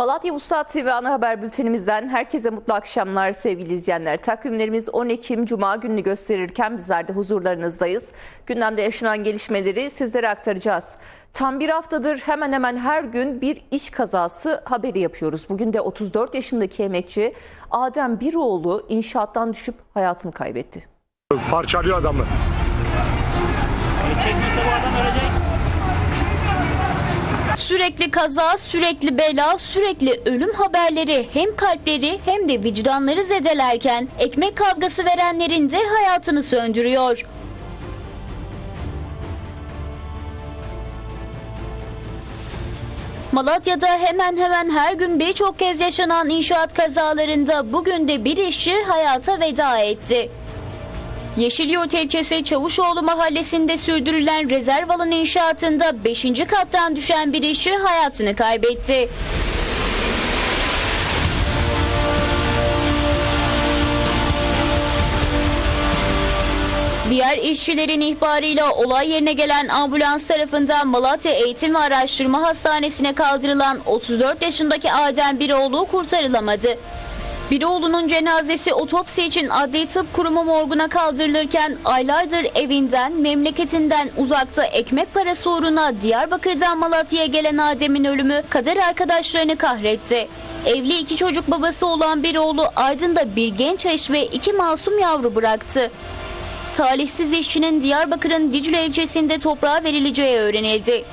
Malatya Vuslat TV ana haber bültenimizden herkese mutlu akşamlar sevgili izleyenler. Takvimlerimiz 10 Ekim Cuma gününü gösterirken bizler de huzurlarınızdayız. Gündemde yaşanan gelişmeleri sizlere aktaracağız. Tam bir haftadır hemen hemen her gün bir iş kazası haberi yapıyoruz. Bugün de 34 yaşındaki emekçi Adem Biroğlu inşaattan düşüp hayatını kaybetti. Parçalıyor adamı. E, Çekmese bu adam ölecek. Sürekli kaza, sürekli bela, sürekli ölüm haberleri hem kalpleri hem de vicdanları zedelerken ekmek kavgası verenlerin de hayatını söndürüyor. Malatya'da hemen hemen her gün birçok kez yaşanan inşaat kazalarında bugün de bir işçi hayata veda etti. Yeşilyurt ilçesi Çavuşoğlu mahallesinde sürdürülen rezerv alan inşaatında 5. kattan düşen bir işçi hayatını kaybetti. Diğer işçilerin ihbarıyla olay yerine gelen ambulans tarafından Malatya Eğitim ve Araştırma Hastanesi'ne kaldırılan 34 yaşındaki Adem Biroğlu kurtarılamadı. Biroğlu'nun cenazesi otopsi için Adli Tıp Kurumu morguna kaldırılırken aylardır evinden, memleketinden uzakta ekmek parası uğruna Diyarbakır'dan Malatya'ya gelen Adem'in ölümü kader arkadaşlarını kahretti. Evli iki çocuk babası olan Biroğlu Aydın'da bir genç eş ve iki masum yavru bıraktı. Talihsiz işçinin Diyarbakır'ın Dicle ilçesinde toprağa verileceği öğrenildi.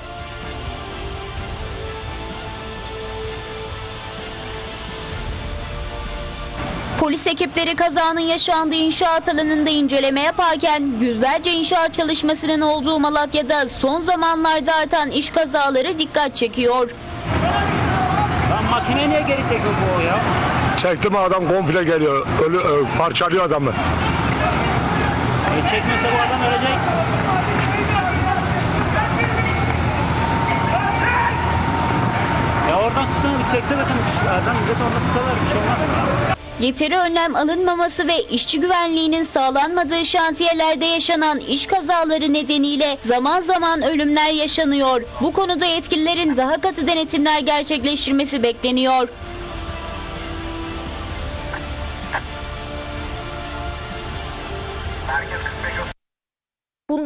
Polis ekipleri kazanın yaşandığı inşaat alanında inceleme yaparken yüzlerce inşaat çalışmasının olduğu Malatya'da son zamanlarda artan iş kazaları dikkat çekiyor. Lan makine niye geri çekiyor bu o ya? Çektim adam komple geliyor. Ölü, ö, parçalıyor adamı. E, çekmese bu adam ölecek. Ya oradan tutsana bir çekse zaten adam millet orada tutsalar bir şey olmaz mı? Yeteri önlem alınmaması ve işçi güvenliğinin sağlanmadığı şantiyelerde yaşanan iş kazaları nedeniyle zaman zaman ölümler yaşanıyor. Bu konuda yetkililerin daha katı denetimler gerçekleştirmesi bekleniyor.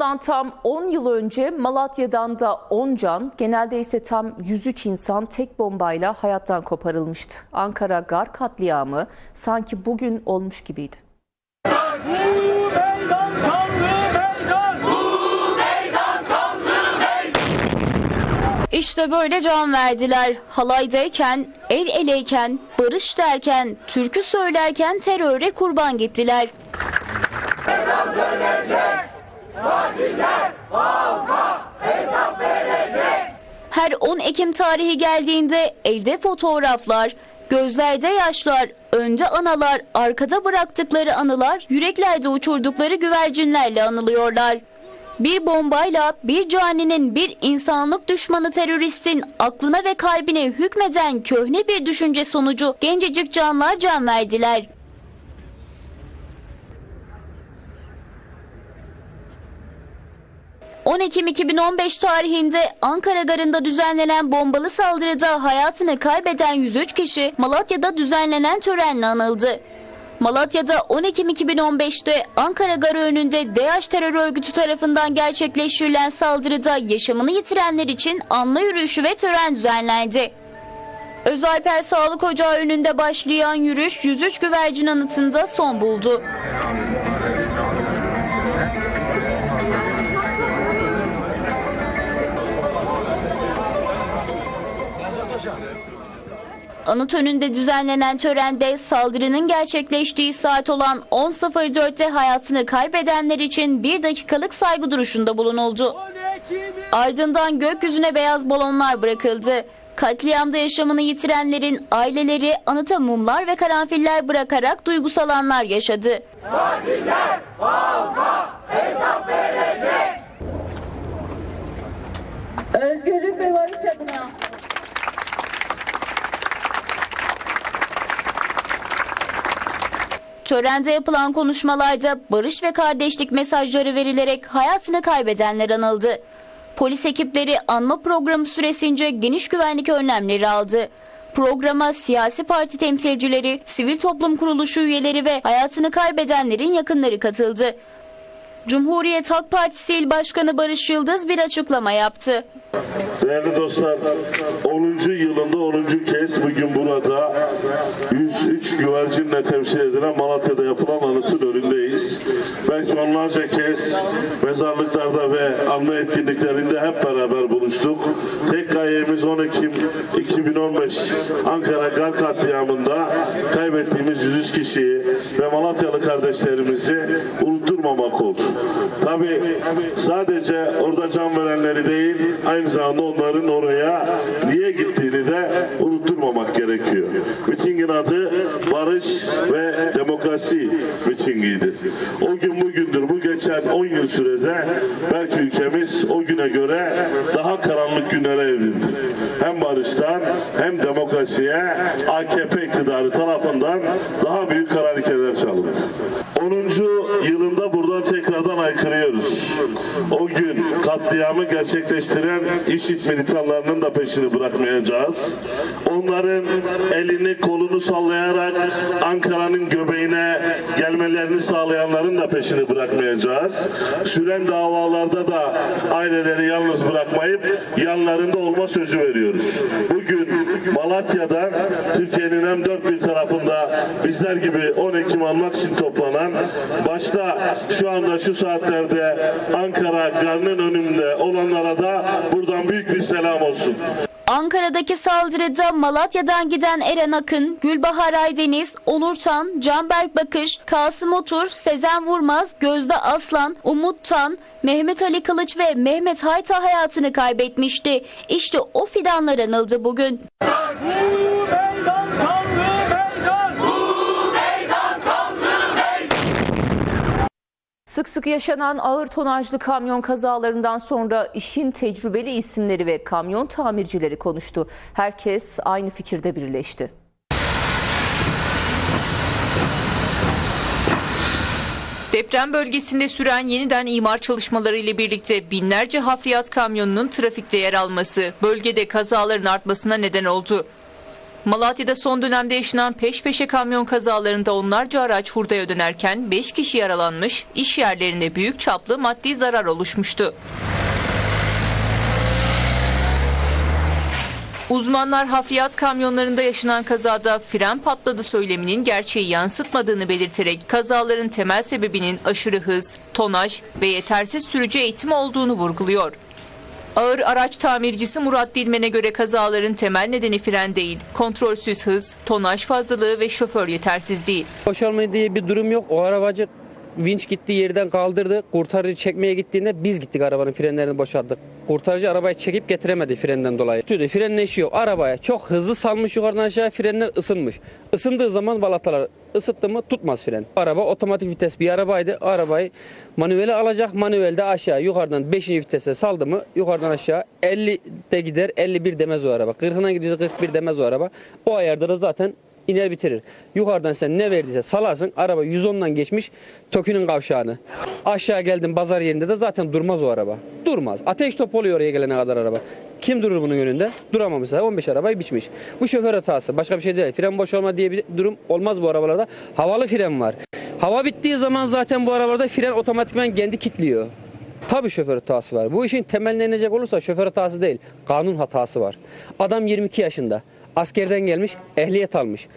Bundan tam 10 yıl önce Malatya'dan da 10 can, genelde ise tam 103 insan tek bombayla hayattan koparılmıştı. Ankara Gar katliamı sanki bugün olmuş gibiydi. İşte böyle can verdiler. Halaydayken, el eleyken, barış derken, türkü söylerken teröre kurban gittiler. Her 10 Ekim tarihi geldiğinde elde fotoğraflar, gözlerde yaşlar, önde analar, arkada bıraktıkları anılar, yüreklerde uçurdukları güvercinlerle anılıyorlar. Bir bombayla bir caninin bir insanlık düşmanı teröristin aklına ve kalbine hükmeden köhne bir düşünce sonucu gencecik canlar can verdiler. ...10 Ekim 2015 tarihinde Ankara Garı'nda düzenlenen bombalı saldırıda hayatını kaybeden 103 kişi Malatya'da düzenlenen törenle anıldı. Malatya'da 10 Ekim 2015'te Ankara Garı önünde DAEŞ terör örgütü tarafından gerçekleştirilen saldırıda yaşamını yitirenler için anma yürüyüşü ve tören düzenlendi. Özalper Sağlık Ocağı önünde başlayan yürüyüş 103 güvercin anıtında son buldu. Anıt önünde düzenlenen törende saldırının gerçekleştiği saat olan 10.04'te hayatını kaybedenler için bir dakikalık saygı duruşunda bulunuldu. Ardından gökyüzüne beyaz balonlar bırakıldı. Katliamda yaşamını yitirenlerin aileleri anıta mumlar ve karanfiller bırakarak duygusal anlar yaşadı. Özgürlük ve barış adına. Törende yapılan konuşmalarda barış ve kardeşlik mesajları verilerek hayatını kaybedenler anıldı. Polis ekipleri anma programı süresince geniş güvenlik önlemleri aldı. Programa siyasi parti temsilcileri, sivil toplum kuruluşu üyeleri ve hayatını kaybedenlerin yakınları katıldı. Cumhuriyet Halk Partisi İl Başkanı Barış Yıldız bir açıklama yaptı. Değerli dostlar, 10. yılında 10. kez bugün burada 103 güvercinle temsil edilen Malatya'da yapılan anıtın önündeyiz. Belki onlarca kez mezarlıklarda ve anma etkinliklerinde hep beraber buluştuk. Tek gayemiz 10 Ekim 2015 Ankara Gar 300 kişiyi ve Malatyalı kardeşlerimizi unutturmamak oldu. Tabi sadece orada can verenleri değil, aynı zamanda onların oraya niye gittiğini de unutturmamak gerekiyor. Mitingin adı barış ve demokrasi mitingiydi. O gün bugündür, bugün geçen 10 yıl sürede belki ülkemiz o güne göre daha karanlık günlere evrildi. Hem barıştan hem demokrasiye AKP iktidarı tarafından daha büyük karar ülkeler çalındı. 10. yılında buradan tekrardan aykırıyoruz. O gün katliamı gerçekleştiren IŞİD militanlarının da peşini bırakmayacağız. Onların elini kolunu sallayarak Ankara'nın göbeğine gelmelerini sağlayanların da peşini bırakmayacağız. Süren davalarda da aileleri yalnız bırakmayıp yanlarında olma sözü veriyoruz. Bugün Malatya'dan Türkiye'nin hem dört bir tarafında bizler gibi 10 Ekim almak için toplanan başta şu anda şu saatlerde Ankara Gar'ın önünde olanlara da buradan büyük bir selam olsun. Ankara'daki saldırıda Malatya'dan giden Eren Akın, Gülbahar Aydeniz, Onur Tan, Canberk Bakış, Kasım Otur, Sezen Vurmaz, Gözde Aslan, Umut Tan, Mehmet Ali Kılıç ve Mehmet Hayta hayatını kaybetmişti. İşte o fidanlar anıldı bugün. Sık yaşanan ağır tonajlı kamyon kazalarından sonra işin tecrübeli isimleri ve kamyon tamircileri konuştu. Herkes aynı fikirde birleşti. Deprem bölgesinde süren yeniden imar çalışmaları ile birlikte binlerce hafriyat kamyonunun trafikte yer alması bölgede kazaların artmasına neden oldu. Malatya'da son dönemde yaşanan peş peşe kamyon kazalarında onlarca araç hurdaya dönerken 5 kişi yaralanmış, iş yerlerine büyük çaplı maddi zarar oluşmuştu. Uzmanlar hafriyat kamyonlarında yaşanan kazada fren patladı söyleminin gerçeği yansıtmadığını belirterek kazaların temel sebebinin aşırı hız, tonaj ve yetersiz sürücü eğitimi olduğunu vurguluyor. Ağır araç tamircisi Murat Dilmen'e göre kazaların temel nedeni fren değil, kontrolsüz hız, tonaj fazlalığı ve şoför yetersizliği. Boşalma diye bir durum yok. O arabacı vinç gittiği yerden kaldırdı. Kurtarıcı çekmeye gittiğinde biz gittik arabanın frenlerini boşalttık. Kurtarıcı arabayı çekip getiremedi frenden dolayı. Tutuyordu frenleşiyor arabaya. Çok hızlı salmış yukarıdan aşağı frenler ısınmış. Isındığı zaman balatalar ısıttı mı tutmaz fren. Araba otomatik vites bir arabaydı. Arabayı manuele alacak. Manuelde aşağı yukarıdan 5. vitese saldı mı yukarıdan aşağı 50 de gider 51 demez o araba. 40'ına gidiyorsa 41 demez o araba. O ayarda da zaten iner bitirir. Yukarıdan sen ne verdiyse salarsın. Araba 110'dan geçmiş Tokyo'nun kavşağını. Aşağı geldin pazar yerinde de zaten durmaz o araba. Durmaz. Ateş topu oluyor oraya gelene kadar araba. Kim durur bunun önünde? Duramamış. 15 arabayı biçmiş. Bu şoför hatası. Başka bir şey değil. Fren boşalma diye bir durum olmaz bu arabalarda. Havalı fren var. Hava bittiği zaman zaten bu arabalarda fren otomatikman kendi kilitliyor. Tabii şoför hatası var. Bu işin temeline inecek olursa şoför hatası değil, kanun hatası var. Adam 22 yaşında, askerden gelmiş, ehliyet almış.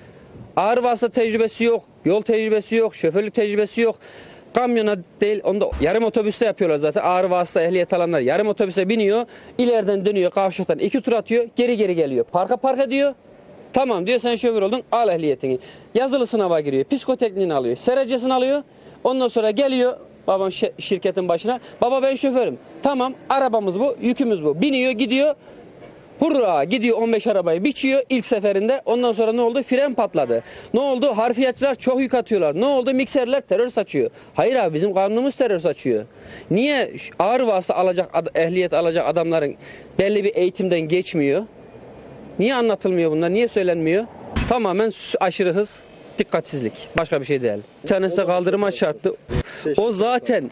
Ağır vasıta tecrübesi yok, yol tecrübesi yok, şoförlük tecrübesi yok. Kamyona değil, onda yarım otobüste yapıyorlar zaten. Ağır vasıta ehliyet alanlar yarım otobüse biniyor, ileriden dönüyor kavşaktan iki tur atıyor, geri geri geliyor. Parka park ediyor, Tamam diyor sen şoför oldun al ehliyetini. Yazılı sınava giriyor. Psikotekniğini alıyor. Serecesini alıyor. Ondan sonra geliyor babam şi- şirketin başına. Baba ben şoförüm. Tamam arabamız bu yükümüz bu. Biniyor gidiyor. Hurra gidiyor 15 arabayı biçiyor ilk seferinde. Ondan sonra ne oldu? Fren patladı. Ne oldu? Harfiyatçılar çok yük atıyorlar. Ne oldu? Mikserler terör saçıyor. Hayır abi bizim kanunumuz terör saçıyor. Niye ağır vasıta alacak ehliyet alacak adamların belli bir eğitimden geçmiyor? Niye anlatılmıyor bunlar? Niye söylenmiyor? Tamamen aşırı hız, dikkatsizlik. Başka bir şey değil. Bir tanesi de kaldırıma çarptı. O zaten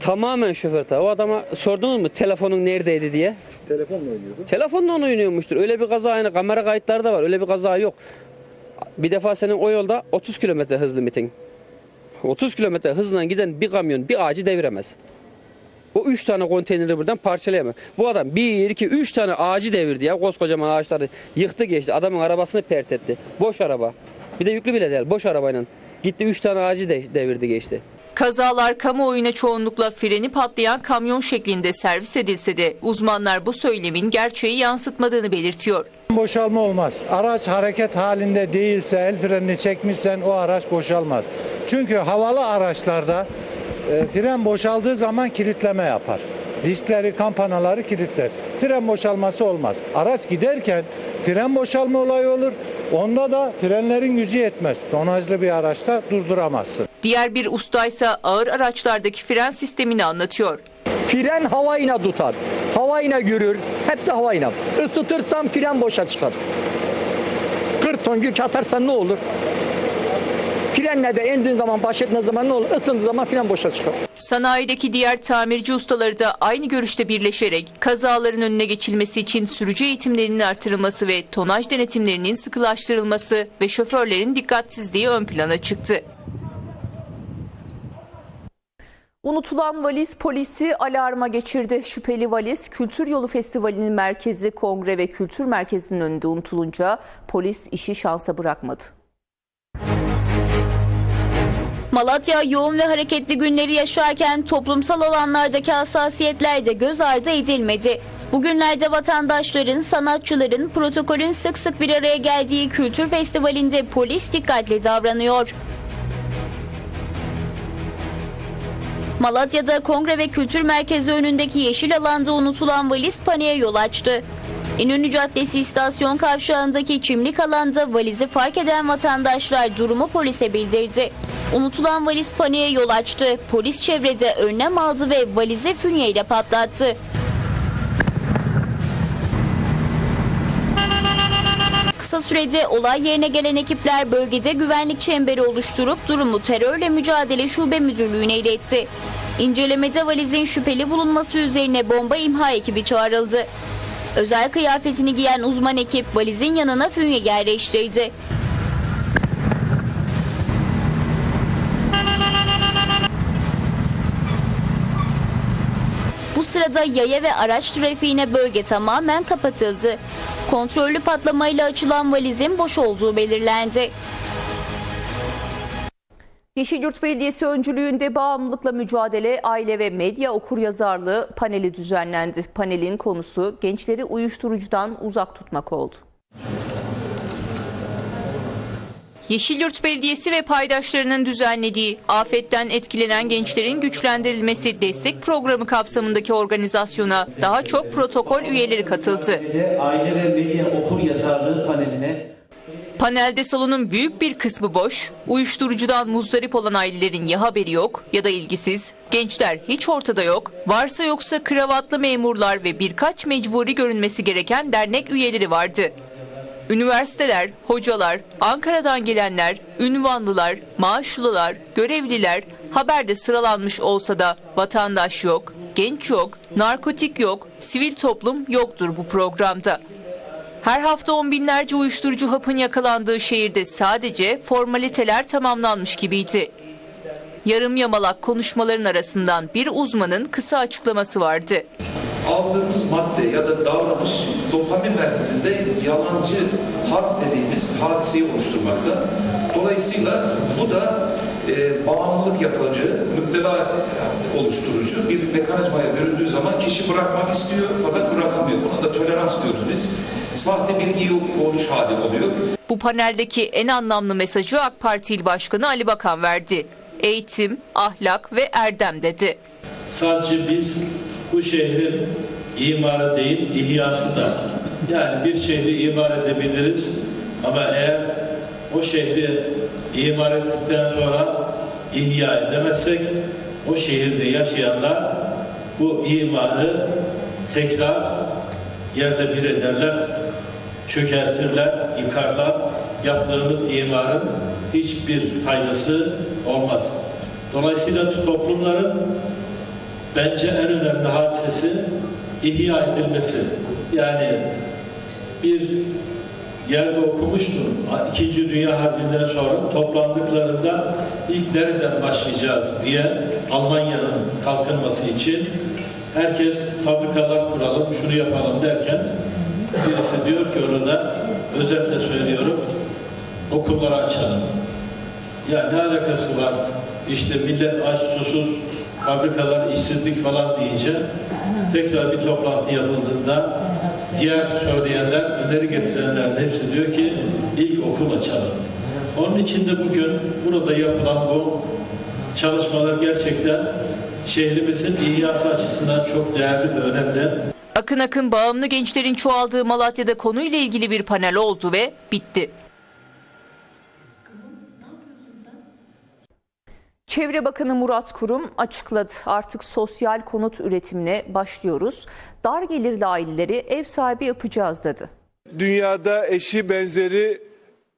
tamamen şoför. O adama sordunuz mu telefonun neredeydi diye? Telefonla oynuyordu. Telefonla onu oynuyormuştur. Öyle bir kaza aynı kamera kayıtları da var. Öyle bir kaza yok. Bir defa senin o yolda 30 kilometre hızlı mitin. 30 kilometre hızla giden bir kamyon bir ağacı deviremez. O 3 tane konteyneri buradan parçalayamaz. Bu adam 1, 2, 3 tane ağacı devirdi ya. Koskocaman ağaçları yıktı geçti. Adamın arabasını pert etti. Boş araba. Bir de yüklü bile değil. Boş arabayla. Gitti 3 tane ağacı de- devirdi geçti. Kazalar kamuoyuna çoğunlukla freni patlayan kamyon şeklinde servis edilse de uzmanlar bu söylemin gerçeği yansıtmadığını belirtiyor. Boşalma olmaz. Araç hareket halinde değilse, el frenini çekmişsen o araç boşalmaz. Çünkü havalı araçlarda e, fren boşaldığı zaman kilitleme yapar. Diskleri, kampanaları kilitler. Fren boşalması olmaz. Araç giderken fren boşalma olayı olur. Onda da frenlerin gücü yetmez. Tonajlı bir araçta durduramazsın. Diğer bir ustaysa ağır araçlardaki fren sistemini anlatıyor. Fren havayla tutar. Havayla yürür. Hepsi havayla. Isıtırsan fren boşa çıkar. 40 ton yük atarsan ne olur? Frenle de indiğin zaman, baş ettiğin zaman ne olur? Isındığı zaman fren boşa çıkar. Sanayideki diğer tamirci ustaları da aynı görüşte birleşerek kazaların önüne geçilmesi için sürücü eğitimlerinin artırılması ve tonaj denetimlerinin sıkılaştırılması ve şoförlerin dikkatsizliği ön plana çıktı. Unutulan valiz polisi alarma geçirdi. Şüpheli valiz Kültür Yolu Festivali'nin merkezi Kongre ve Kültür Merkezi'nin önünde unutulunca polis işi şansa bırakmadı. Malatya yoğun ve hareketli günleri yaşarken toplumsal alanlardaki hassasiyetler de göz ardı edilmedi. Bugünlerde vatandaşların, sanatçıların, protokolün sık sık bir araya geldiği kültür festivalinde polis dikkatli davranıyor. Malatya'da Kongre ve Kültür Merkezi önündeki yeşil alanda unutulan valiz paniğe yol açtı. İnönü Caddesi istasyon kavşağındaki çimlik alanda valizi fark eden vatandaşlar durumu polise bildirdi. Unutulan valiz paniğe yol açtı. Polis çevrede önlem aldı ve valizi fünyeyle patlattı. Kısa sürede olay yerine gelen ekipler bölgede güvenlik çemberi oluşturup durumu terörle mücadele şube müdürlüğüne iletti. İncelemede valizin şüpheli bulunması üzerine bomba imha ekibi çağrıldı. Özel kıyafetini giyen uzman ekip valizin yanına fünye yerleştirdi. Bu sırada yaya ve araç trafiğine bölge tamamen kapatıldı. Kontrollü patlamayla açılan valizin boş olduğu belirlendi. Yeşilyurt Belediyesi öncülüğünde bağımlılıkla mücadele, aile ve medya okuryazarlığı paneli düzenlendi. Panelin konusu gençleri uyuşturucudan uzak tutmak oldu. Yeşilyurt Belediyesi ve paydaşlarının düzenlediği afetten etkilenen gençlerin güçlendirilmesi destek programı kapsamındaki organizasyona daha çok protokol üyeleri katıldı. Aile ve Medya Okur Yazarlığı paneline Panelde salonun büyük bir kısmı boş, uyuşturucudan muzdarip olan ailelerin ya haberi yok ya da ilgisiz, gençler hiç ortada yok, varsa yoksa kravatlı memurlar ve birkaç mecburi görünmesi gereken dernek üyeleri vardı. Üniversiteler, hocalar, Ankara'dan gelenler, ünvanlılar, maaşlılar, görevliler haberde sıralanmış olsa da vatandaş yok, genç yok, narkotik yok, sivil toplum yoktur bu programda. Her hafta on binlerce uyuşturucu hapın yakalandığı şehirde sadece formaliteler tamamlanmış gibiydi. Yarım yamalak konuşmaların arasından bir uzmanın kısa açıklaması vardı. Aldığımız madde ya da davranış dopamin merkezinde yalancı haz dediğimiz hadiseyi oluşturmakta. Dolayısıyla bu da e, bağımlılık yapıcı, müptela oluşturucu bir mekanizmaya büründüğü zaman kişi bırakmak istiyor fakat bırakamıyor. Buna da tolerans diyoruz biz. Sahte bir iyi oluş hali oluyor. Bu paneldeki en anlamlı mesajı AK Parti İl Başkanı Ali Bakan verdi. Eğitim, ahlak ve erdem dedi. Sadece biz bu şehrin imarı değil, ihyası da. Yani bir şehri imar edebiliriz ama eğer o şehri imar ettikten sonra ihya edemezsek o şehirde yaşayanlar bu imarı tekrar yerle bir ederler, çökertirler, yıkarlar. Yaptığımız imarın hiçbir faydası olmaz. Dolayısıyla toplumların bence en önemli hadisesi ihya edilmesi. Yani bir yerde okumuştum. İkinci Dünya Harbi'nden sonra toplandıklarında ilk nereden başlayacağız diye Almanya'nın kalkınması için herkes fabrikalar kuralım, şunu yapalım derken birisi diyor ki orada özetle söylüyorum okulları açalım. Ya ne alakası var? İşte millet aç, susuz, fabrikalar işsizlik falan deyince tekrar bir toplantı yapıldığında diğer söyleyenler, öneri getirenlerin hepsi diyor ki ilk okul açalım. Onun için de bugün burada yapılan bu çalışmalar gerçekten şehrimizin ihyası açısından çok değerli ve önemli. Akın akın bağımlı gençlerin çoğaldığı Malatya'da konuyla ilgili bir panel oldu ve bitti. Çevre Bakanı Murat Kurum açıkladı. Artık sosyal konut üretimine başlıyoruz. Dar gelirli aileleri ev sahibi yapacağız dedi. Dünyada eşi benzeri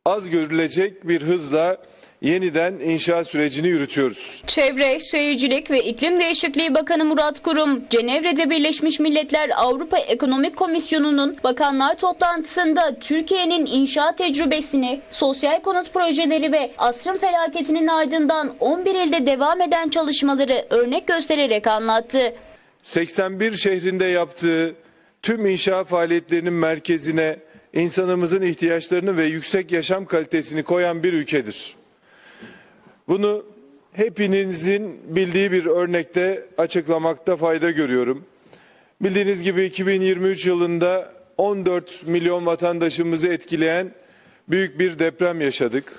az görülecek bir hızla yeniden inşa sürecini yürütüyoruz. Çevre, Şehircilik ve İklim Değişikliği Bakanı Murat Kurum, Cenevre'de Birleşmiş Milletler Avrupa Ekonomik Komisyonu'nun bakanlar toplantısında Türkiye'nin inşaat tecrübesini, sosyal konut projeleri ve asrın felaketinin ardından 11 ilde devam eden çalışmaları örnek göstererek anlattı. 81 şehrinde yaptığı tüm inşa faaliyetlerinin merkezine insanımızın ihtiyaçlarını ve yüksek yaşam kalitesini koyan bir ülkedir. Bunu hepinizin bildiği bir örnekte açıklamakta fayda görüyorum. Bildiğiniz gibi 2023 yılında 14 milyon vatandaşımızı etkileyen büyük bir deprem yaşadık.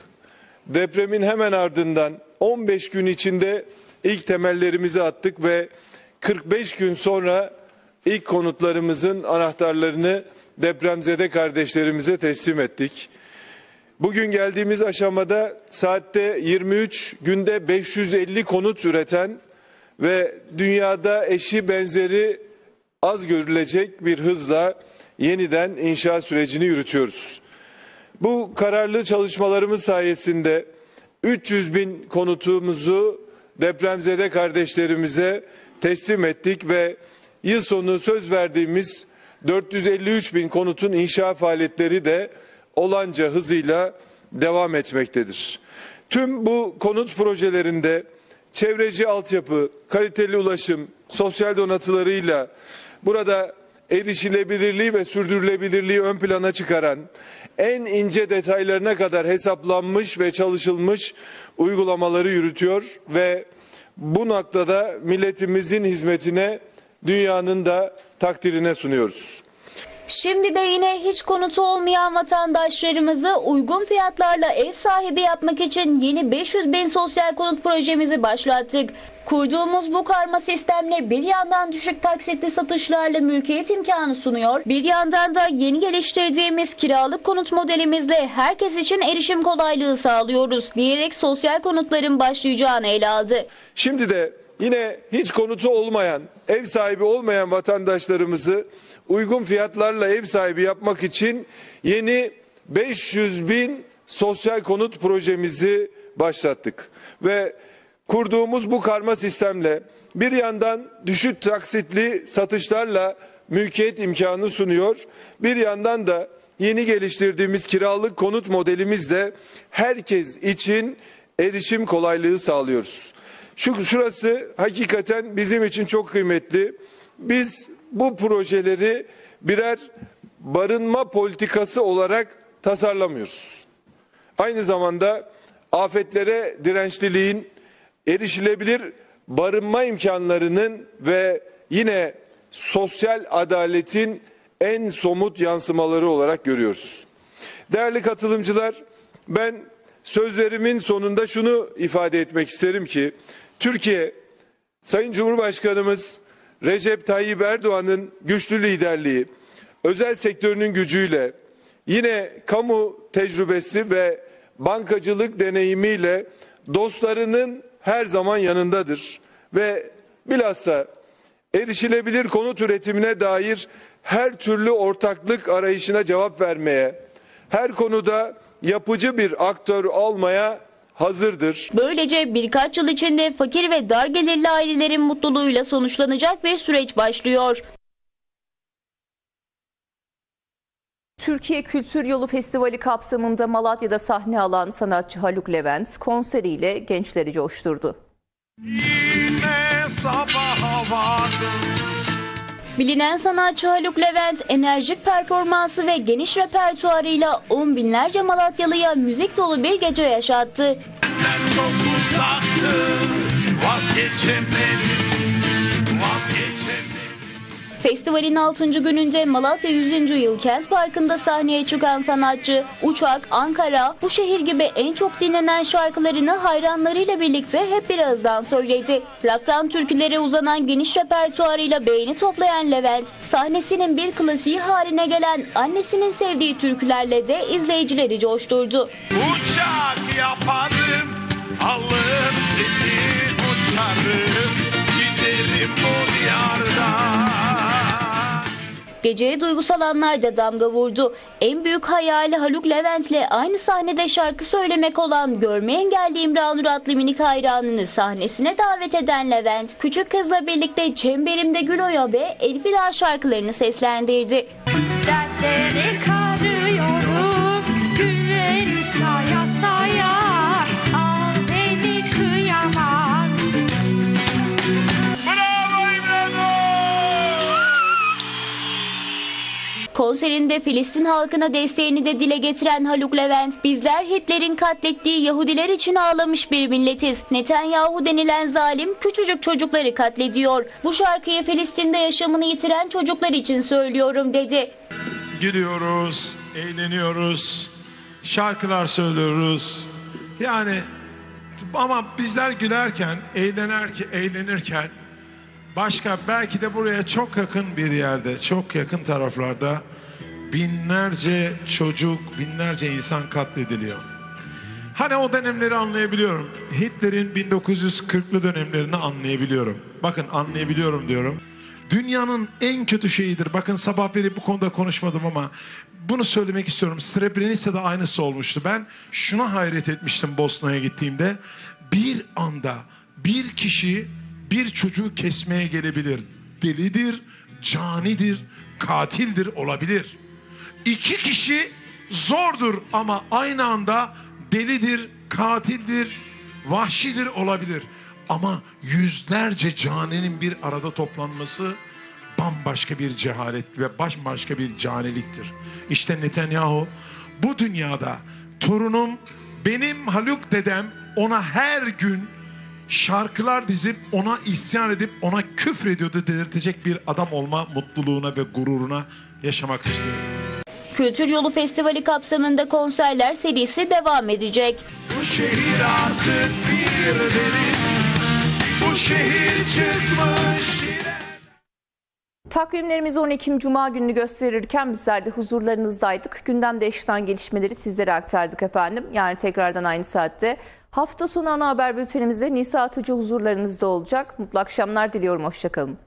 Depremin hemen ardından 15 gün içinde ilk temellerimizi attık ve 45 gün sonra ilk konutlarımızın anahtarlarını depremzede kardeşlerimize teslim ettik. Bugün geldiğimiz aşamada saatte 23 günde 550 konut üreten ve dünyada eşi benzeri az görülecek bir hızla yeniden inşa sürecini yürütüyoruz. Bu kararlı çalışmalarımız sayesinde 300 bin konutumuzu depremzede kardeşlerimize teslim ettik ve yıl sonu söz verdiğimiz 453 bin konutun inşa faaliyetleri de olanca hızıyla devam etmektedir. Tüm bu konut projelerinde çevreci altyapı, kaliteli ulaşım, sosyal donatılarıyla burada erişilebilirliği ve sürdürülebilirliği ön plana çıkaran en ince detaylarına kadar hesaplanmış ve çalışılmış uygulamaları yürütüyor ve bu noktada milletimizin hizmetine dünyanın da takdirine sunuyoruz. Şimdi de yine hiç konutu olmayan vatandaşlarımızı uygun fiyatlarla ev sahibi yapmak için yeni 500 bin sosyal konut projemizi başlattık. Kurduğumuz bu karma sistemle bir yandan düşük taksitli satışlarla mülkiyet imkanı sunuyor, bir yandan da yeni geliştirdiğimiz kiralık konut modelimizle herkes için erişim kolaylığı sağlıyoruz diyerek sosyal konutların başlayacağını ele aldı. Şimdi de yine hiç konutu olmayan, ev sahibi olmayan vatandaşlarımızı uygun fiyatlarla ev sahibi yapmak için yeni 500 bin sosyal konut projemizi başlattık. Ve kurduğumuz bu karma sistemle bir yandan düşük taksitli satışlarla mülkiyet imkanı sunuyor. Bir yandan da yeni geliştirdiğimiz kiralık konut modelimizle herkes için erişim kolaylığı sağlıyoruz. Şu şurası hakikaten bizim için çok kıymetli. Biz bu projeleri birer barınma politikası olarak tasarlamıyoruz. Aynı zamanda afetlere dirençliliğin, erişilebilir barınma imkanlarının ve yine sosyal adaletin en somut yansımaları olarak görüyoruz. Değerli katılımcılar, ben sözlerimin sonunda şunu ifade etmek isterim ki Türkiye Sayın Cumhurbaşkanımız Recep Tayyip Erdoğan'ın güçlü liderliği, özel sektörünün gücüyle, yine kamu tecrübesi ve bankacılık deneyimiyle dostlarının her zaman yanındadır ve bilhassa erişilebilir konut üretimine dair her türlü ortaklık arayışına cevap vermeye, her konuda yapıcı bir aktör olmaya hazırdır. Böylece birkaç yıl içinde fakir ve dar gelirli ailelerin mutluluğuyla sonuçlanacak bir süreç başlıyor. Türkiye Kültür Yolu Festivali kapsamında Malatya'da sahne alan sanatçı Haluk Levent konseriyle gençleri coşturdu. Yine sabaha vardım. Bilinen sanatçı Haluk Levent enerjik performansı ve geniş repertuarıyla on binlerce Malatyalıya müzik dolu bir gece yaşattı. çok uzaktım vazgeçemedim Festivalin 6. gününde Malatya 100. Yıl Kent Parkı'nda sahneye çıkan sanatçı Uçak, Ankara, bu şehir gibi en çok dinlenen şarkılarını hayranlarıyla birlikte hep bir ağızdan söyledi. Rock'tan türkülere uzanan geniş repertuarıyla beğeni toplayan Levent, sahnesinin bir klasiği haline gelen annesinin sevdiği türkülerle de izleyicileri coşturdu. uçak yaparım alır seni uçarım giderim diyardan Geceye duygusal anlar da damga vurdu. En büyük hayali Haluk Levent'le aynı sahnede şarkı söylemek olan görme engelli İmranur adlı minik hayranını sahnesine davet eden Levent, küçük kızla birlikte Çemberimde Güloya ve Elfida şarkılarını seslendirdi. Dertleri Konserinde Filistin halkına desteğini de dile getiren Haluk Levent, bizler Hitler'in katlettiği Yahudiler için ağlamış bir milletiz. Netanyahu denilen zalim küçücük çocukları katlediyor. Bu şarkıyı Filistin'de yaşamını yitiren çocuklar için söylüyorum dedi. Gülüyoruz, eğleniyoruz, şarkılar söylüyoruz. Yani ama bizler gülerken, eğlenerken, eğlenirken başka belki de buraya çok yakın bir yerde, çok yakın taraflarda binlerce çocuk, binlerce insan katlediliyor. Hani o dönemleri anlayabiliyorum. Hitler'in 1940'lı dönemlerini anlayabiliyorum. Bakın anlayabiliyorum diyorum. Dünyanın en kötü şeyidir. Bakın sabah beri bu konuda konuşmadım ama bunu söylemek istiyorum. Srebrenica'da aynısı olmuştu. Ben şuna hayret etmiştim Bosna'ya gittiğimde. Bir anda bir kişi bir çocuğu kesmeye gelebilir. Delidir, canidir, katildir olabilir. İki kişi zordur ama aynı anda delidir, katildir, vahşidir olabilir. Ama yüzlerce caninin bir arada toplanması bambaşka bir cehalet ve bambaşka bir caniliktir. İşte Netanyahu bu dünyada torunum benim Haluk dedem ona her gün şarkılar dizip ona isyan edip ona küfrediyordu delirtecek bir adam olma mutluluğuna ve gururuna yaşamak istiyorum. Kültür Yolu Festivali kapsamında konserler serisi devam edecek. Bu şehir artık bir deli Bu şehir çıkmış yine Takvimlerimiz 10 Ekim Cuma gününü gösterirken bizler de huzurlarınızdaydık. Gündemde yaşanan gelişmeleri sizlere aktardık efendim. Yani tekrardan aynı saatte. Hafta sonu ana haber bültenimizde Nisa Atıcı huzurlarınızda olacak. Mutlu akşamlar diliyorum. Hoşçakalın.